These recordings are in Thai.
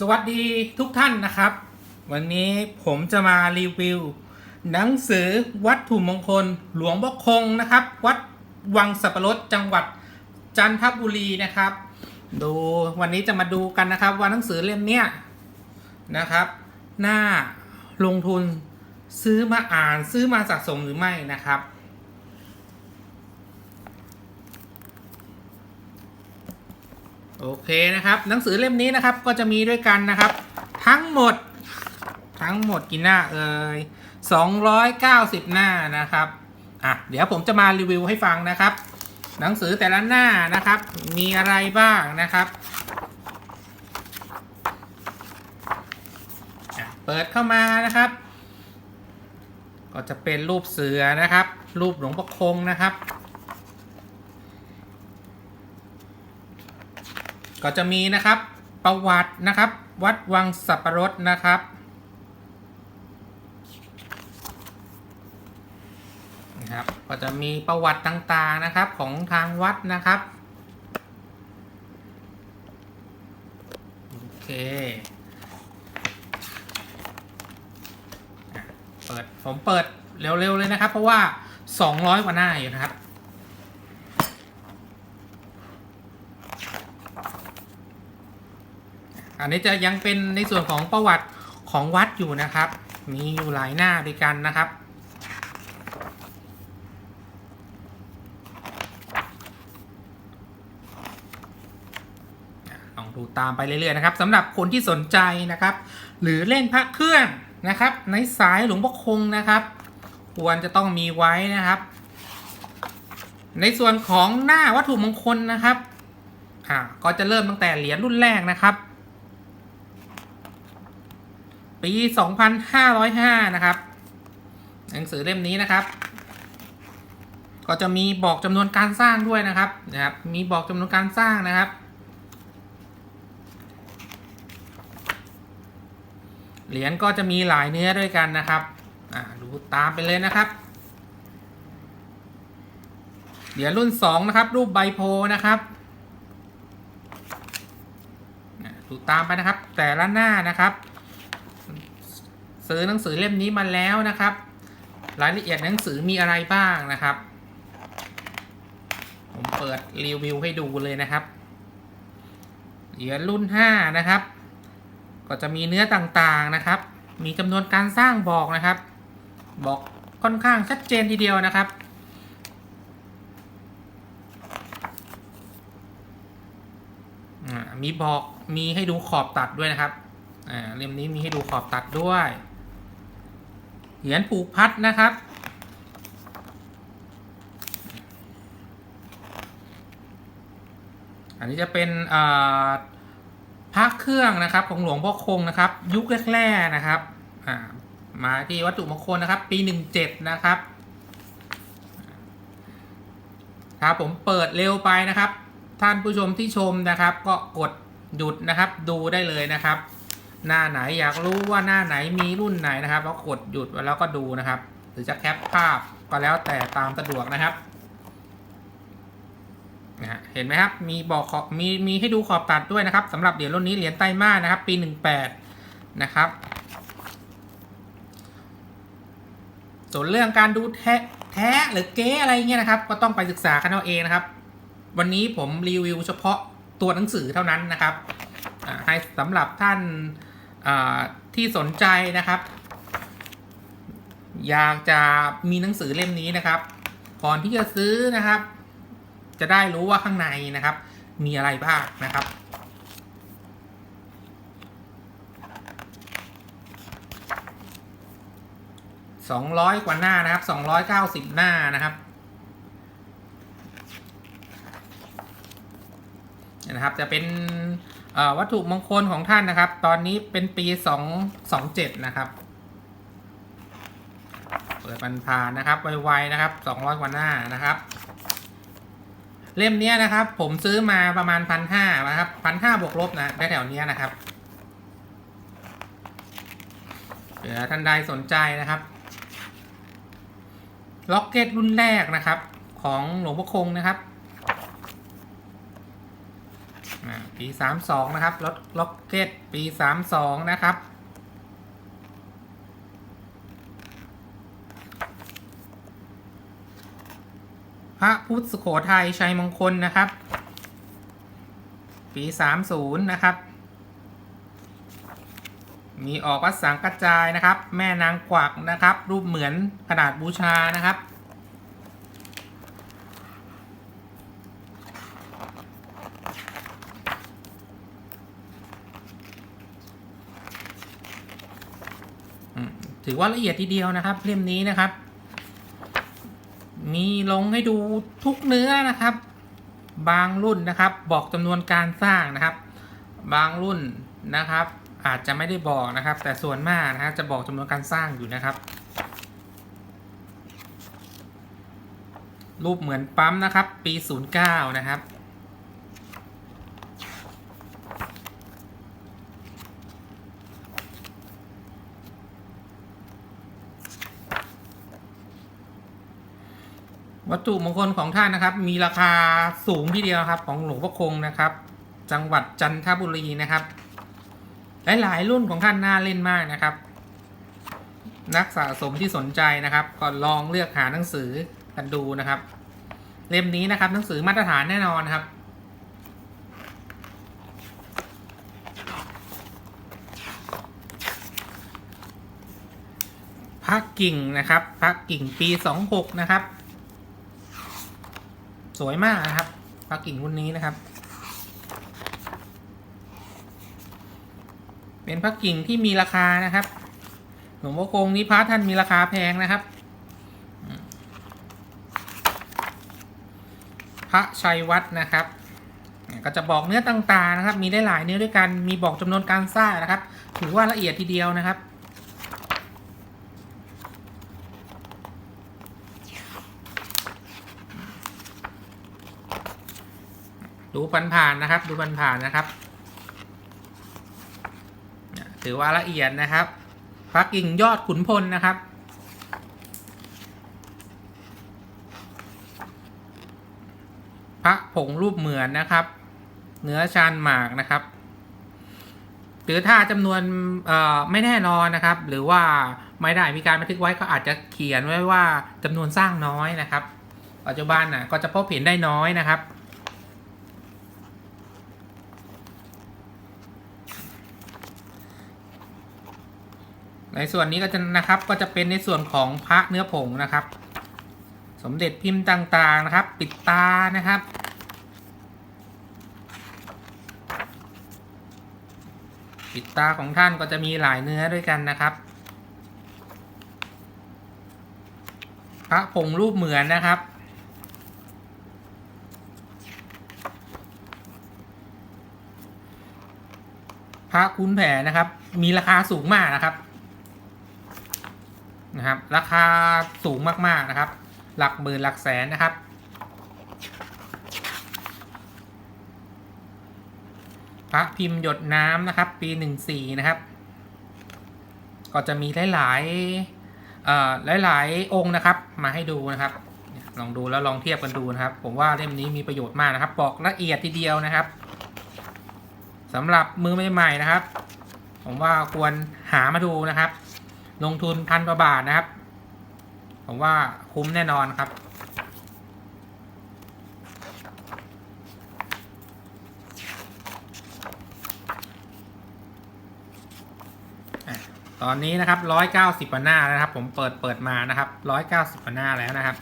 สวัสดีทุกท่านนะครับ วันนี้ผมจะมารีวิว หนังสือวัตถุมงคลหลวงพ่อคงนะครับ วัดวังสับปะรดจังหวัดจันทบุรีนะครับ ดูวันนี้จะมาดูกันนะครับ ว่าหนังสือเล่มเนี้ยนะครับ หน่าลงทุนซื้อมาอ่านซื้อมาสะสมหรือไม่นะครับ โอเคนะครับหนังสือเล่มนี้นะครับก็จะมีด้วยกันนะครับ ทั้งหมดทั้งหมดกี่หน้าเอ่ย290 หน้านะครับอะเดี๋ยวผมจะมารีวิวให้ฟังนะครับ หนังสือแต่ละหน้านะครับ มีอะไรบ้างนะครับอะเปิดเข้ามานะครับ ก็จะเป็นรูปเสือนะครับ รูปหลวงพ่อคงนะครับ ก็จะมีนะครับประวัตินะครับ วัดวังสับปะรดนะครับนะครับก็จะมีประวัติต่างๆนะครับของทางวัดนะครับโอเคเปิดผมเปิดเร็วๆเลยนะครับ เพราะว่า 200กว่าหน้าอยู่นะครับ อันนี้จะยังเป็นในส่วนของประวัติของวัดอยู่นะครับ มีอยู่หลายหน้าด้วยกันนะครับลองดูตามไปเรื่อยๆนะครับสำหรับคนที่สนใจนะครับ หรือเล่นพระเครื่องนะครับ ในสายหลวงพ่อคงนะครับ ควรจะต้องมีไว้นะครับ ในส่วนของหน้าวัตถุมงคลนะครับอ่าก็จะเริ่มตั้งแต่เหรียญรุ่นแรกนะครับ ปี 2505 นะครับ หนังสือเล่มนี้นะครับ ก็จะมีบอกจำนวนการสร้างด้วยนะครับนะครับ มีบอกจำนวนการสร้างนะครับ เหรียญก็จะมีหลายเนื้อด้วยกันนะครับอ่าดูตามไปเลยนะครับเหรียญรุ่น 2 นะครับ รูปใบโพนะครับดูตามไปนะครับ แต่ละหน้านะครับ ซื้อหนังสือเล่มนี้มาแล้วนะครับ รายละเอียดหนังสือมีอะไรบ้างนะครับ ผมเปิดรีวิวให้ดูเลยนะครับเหรียญรุ่น 5 นะครับ ก็จะมีเนื้อต่างๆนะครับ มีจำนวนการสร้างบอกนะครับ บอกค่อนข้างชัดเจนทีเดียวนะครับมีบอกมีให้ดูขอบตัดด้วยนะครับเล่มนี้มีให้ดูขอบตัดด้วย เหรียญผูกพัดนะครับ อันนี้จะเป็นพระเครื่องนะครับของหลวงพ่อคงนะครับ ยุคแรกๆนะครับมาที่วัตถุมงคลนะครับ ปี17นะครับครับผมเปิดเร็วไปนะครับ ท่านผู้ชมที่ชมนะครับ ก็กดหยุดนะครับ ดูได้เลยนะครับ หน้าไหนอยากรู้ว่าหน้าไหนมีรุ่นไหนนะครับก็กดหยุดแล้วก็ดูนะครับ หรือจะแคปภาพก็แล้วแต่ตามสะดวกนะครับนะฮะเห็นไหมครับมีบอกขอบมีมีให้ดูขอบตัดด้วยนะครับสำหรับเหรียญรุ่นนี้เหรียญไต้มานะครับ ปี 18 นะครับส่วนเรื่องการดูแท้แท้หรือเก๊อะไรเงี้ยนะครับ ก็ต้องไปศึกษากันเอาเองนะครับ วันนี้ผมรีวิวเฉพาะตัวหนังสือเท่านั้นนะครับให้สำหรับท่าน ที่สนใจนะครับ อยากจะมีหนังสือเล่มนี้นะครับ ก่อนที่จะซื้อนะครับ จะได้รู้ว่าข้างในนะครับ มีอะไรบ้างนะครับสองร้อยกว่าหน้านะครับสองร้อยเก้าสิบหน้านะครับนะครับ จะเป็น วัตถุมงคลของท่านนะครับ ตอนนี้เป็นปีสองสองเจ็ดนะครับเปิดปันพานะครับไวๆนะครับสองร้อยกว่าหน้านะครับ เล่มนี้นะครับ ผมซื้อมาประมาณพันห้านะครับพันห้าบวกลบนะแถวๆเนี้ยนะครับเผื่อท่านใดสนใจนะครับล็อกเก็ตรุ่นแรกนะครับ ของหลวงพ่อคงนะครับ ปีสามสองนะครับรถล็อกเก็ตปีสามสองนะครับพระพุทธสุโขทัยชัยมงคลนะครับ ปีสามศูนย์นะครับ มีออกวัดสังกัจจายนะครับ แม่นางกวักนะครับ รูปเหมือนขนาดบูชานะครับ ถือว่าละเอียดทีเดียวนะครับเล่มนี้นะครับ มีลงให้ดูทุกเนื้อนะครับ บางรุ่นนะครับ บอกจำนวนการสร้างนะครับ บางรุ่นนะครับ อาจจะไม่ได้บอกนะครับ แต่ส่วนมากนะครับจะบอกจำนวนการสร้างอยู่นะครับ รูปเหมือนปั๊มนะครับ ปี 09 นะครับ วัตถุมงคลของท่านนะครับ มีราคาสูงทีเดียวครับ ของหลวงพ่อคงนะครับ จังหวัดจันทบุรีนะครับ หลายๆรุ่นของท่านน่าเล่นมากนะครับ นักสะสมที่สนใจนะครับก็ลองเลือกหาหนังสือกันดูนะครับ เล่มนี้นะครับ หนังสือมาตรฐานแน่นอนครับพักกิ่งนะครับพักกิ่งปี 26 นะครับ สวยมากนะครับปลากิ่งรุ่นนี้นะครับ เป็นพระกิ่งที่มีราคานะครับ หลวงพ่อคงนี้พระท่านมีราคาแพงนะครับ พระชัยวัดนะครับก็จะบอกเนื้อต่างๆนะครับ มีได้หลายเนื้อด้วยกัน มีบอกจำนวนการสร้างนะครับ ถือว่าละเอียดทีเดียวนะครับ ดูผ่านๆนะครับ ดูผ่านๆนะครับ ถือว่าละเอียดนะครับพระกิ่งยอดขุนพลนะครับพระผงรูปเหมือนนะครับ เนื้อชานหมากนะครับ หรือถ้าจำนวนไม่แน่นอนนะครับ หรือว่าไม่ได้มีการบันทึกไว้ก็อาจจะเขียนไว้ว่าจำนวนสร้างน้อยนะครับ ปัจจุบันน่ะก็จะพบเห็นได้น้อยนะครับ ในส่วนนี้ก็จะนะครับก็จะเป็นในส่วนของพระเนื้อผงนะครับ สมเด็จพิมพ์ต่างๆนะครับ ปิดตานะครับ ปิดตาของท่านก็จะมีหลายเนื้อด้วยกันนะครับ พระผงรูปเหมือนนะครับพระคุ้นแผลนะครับ มีราคาสูงมากนะครับ นะครับ ราคาสูงมากๆนะครับ หลักหมื่นหลักแสนนะครับ พระพิมพ์หยดน้ำนะครับ ปีหนึ่งสี่นะครับ ก็จะมีหลายๆเอ่อหลายๆองค์นะครับ มาให้ดูนะครับ ลองดูแล้วลองเทียบกันดูนะครับ ผมว่าเล่มนี้มีประโยชน์มากนะครับบอกละเอียดทีเดียวนะครับสำหรับมือใหม่ๆนะครับ ผมว่าควรหามาดูนะครับ ลงทุนพันกว่าบาทนะครับ ผมว่าคุ้มแน่นอนครับ ตอนนี้นะครับร้อยเก้าสิบกว่าหน้าแล้วนะครับ ผมเปิดเปิดมานะครับร้อยเก้าสิบกว่าหน้าแล้วนะครับ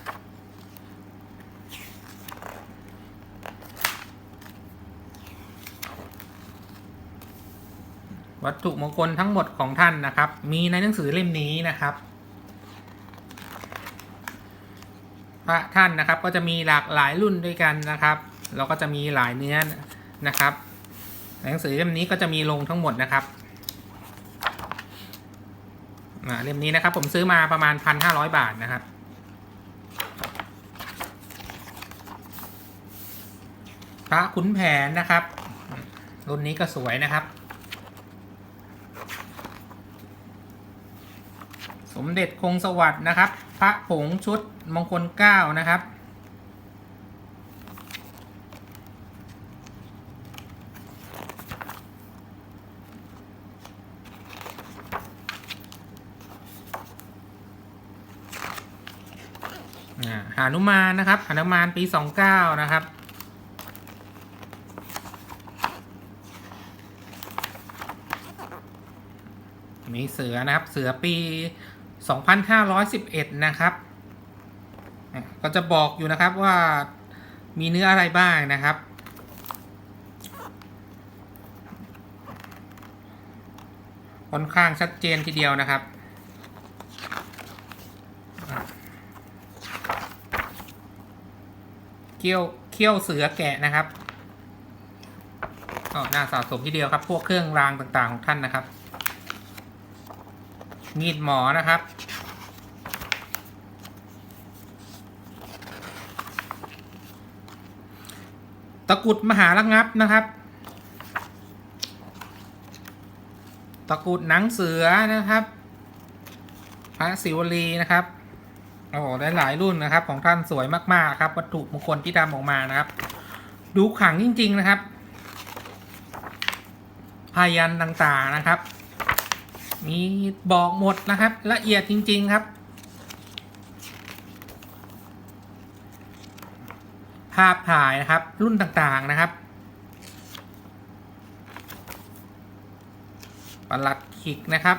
วัตถุมงคลทั้งหมดของท่านนะครับ มีในหนังสือเล่มนี้นะครับพระท่านนะครับก็จะมีหลากหลายรุ่นด้วยกันนะครับแล้วก็จะมีหลายเนื้อนะครับหนังสือเล่มนี้ก็จะมีลงทั้งหมดนะครับเล่มนี้นะครับผมซื้อมาประมาณพันห้าร้อยบาทนะครับพระขุนแผนนะครับ รุ่นนี้ก็สวยนะครับ มเด็จคงสวัสดนะครับ พระผงชุดมงคลเก้านะครับ หานุมานนะครับหานุมานปีสองเก้านะครับมีเสือนะครับ เสือปี 2511 นะครับ ก็จะบอกอยู่นะครับว่ามีเนื้ออะไรบ้างนะครับ ค่อนข้างชัดเจนทีเดียวนะครับเกี้ยวเขี้ยวเสือแกะนะครับก็น่าสะสมทีเดียวครับ พวกเครื่องรางต่างๆของท่านนะครับ มีดหมอนะครับ ตะกรุดมหาระงับนะครับ ตะกรุดหนังเสือนะครับ พระศิวลีนะครับโอ้โหได้หลายรุ่นนะครับ ของท่านสวยมาก ๆ ครับ วัตถุมงคลที่ทำออกมานะครับ ดูขังจริง ๆ นะครับพายันต่าง ๆ นะครับ มีบอกหมดนะครับ ละเอียดจริง ๆ ครับ ภาพถ่ายนะครับรุ่นต่างๆนะครับประหลัดขิกนะครับ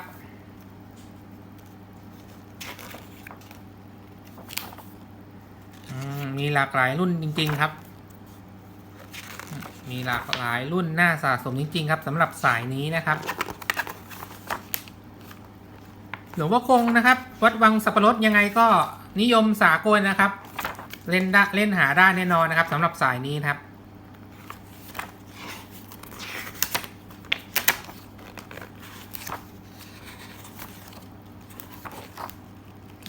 มมีหลากหลายรุ่นจริง ๆ ครับ มีหลากหลายรุ่นน่าสะสมจริง ๆ ครับสำหรับสายนี้นะครับ หลวงพ่อคงนะครับ วัดวังสับปะรดยังไงก็นิยมสากลนะครับ เล่นได้เล่นหาได้แน่นอนนะครับสำหรับสายนี้นครับ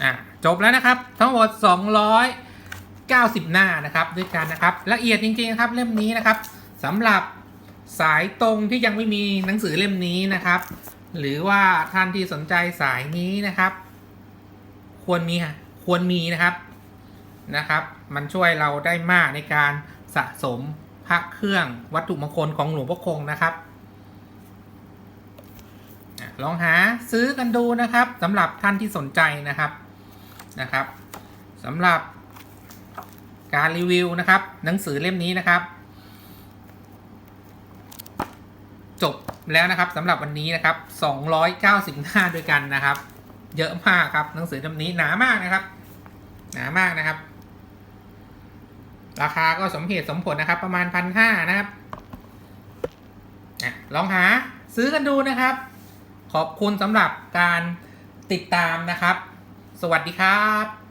อะจบแล้วนะครับ ทั้งหมด 290 หน้านะครับด้วยกันนะครับ ละเอียดจริงๆครับเล่มนี้นะครับสำหรับสายตรงที่ยังไม่มีหนังสือเล่มนี้นะครับ หรือว่าท่านที่สนใจสายนี้นะครับ ควรมีควรมีนะครับนะครับ มันช่วยเราได้มากในการสะสมพระเครื่องวัตถุมงคลของหลวงพ่อคงนะครับลองหาซื้อกันดูนะครับสำหรับท่านที่สนใจนะครับนะครับสำหรับการรีวิวนะครับ หนังสือเล่มนี้นะครับ จบ แล้วนะครับสำหรับวันนี้นะครับ290หน้าด้วยกันนะครับ เยอะมากครับหนังสือเล่มนี้หนามากนะครับ หนามากนะครับ ราคาก็สมเหตุสมผลนะครับ ประมาณพันห้านะครับลองหาซื้อกันดูนะครับ ขอบคุณสำหรับการติดตามนะครับ สวัสดีครับ